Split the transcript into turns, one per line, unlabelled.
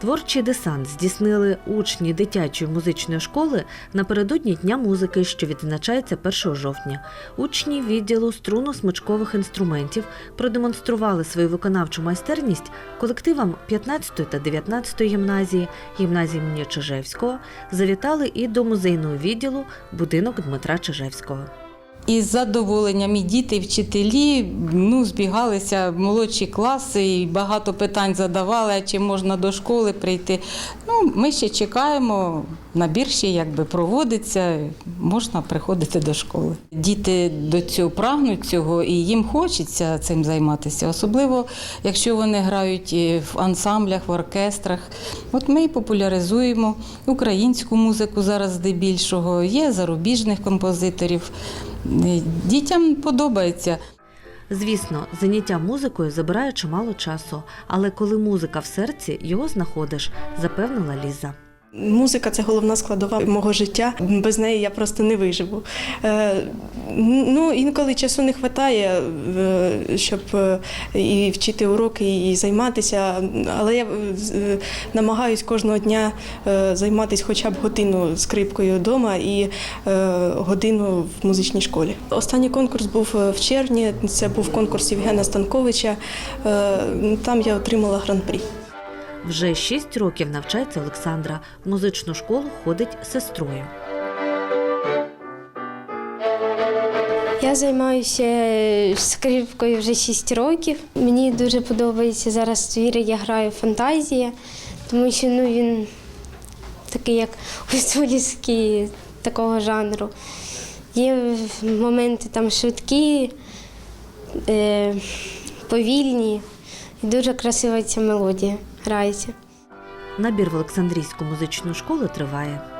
Творчий десант здійснили учні дитячої музичної школи напередодні Дня музики, що відзначається 1 жовтня. Учні відділу струнно-смичкових інструментів продемонстрували свою виконавчу майстерність колективам 15 та 19 гімназії, гімназії імені Чижевського, завітали і до музейного відділу будинок Дмитра Чижевського.
І з задоволенням і діти, і вчителі ну, збігалися в молодші класи і багато питань задавали, чи можна до школи прийти. Ну, ми ще чекаємо, набір ще якби проводиться, можна приходити до школи. Діти до цього прагнуть цього і їм хочеться цим займатися, особливо якщо вони грають в ансамблях, в оркестрах. От ми і популяризуємо українську музику зараз здебільшого, є зарубіжних композиторів. Дітям подобається.
Звісно, заняття музикою забирає чимало часу, але коли музика в серці, його знаходиш, запевнила Ліза.
Музика це головна складова мого життя. Без неї я просто не виживу. Е, ну, інколи часу не вистачає, щоб е, і вчити уроки, і займатися. Але я е, намагаюсь кожного дня е, займатися хоча б годину скрипкою вдома і е, годину в музичній школі. Останній конкурс був е, в червні. Це був конкурс Євгена Станковича. Е, Там я отримала гран-прі.
Вже шість років навчається Олександра. В музичну школу ходить сестрою.
Я займаюся скрипкою вже 6 років. Мені дуже подобається зараз твір, я граю фантазія, тому що ну, він такий, як гуцульський такого жанру. Є моменти там швидкі, е, повільні, і дуже красива ця мелодія грається.
Набір в Олександрійську музичну школу триває.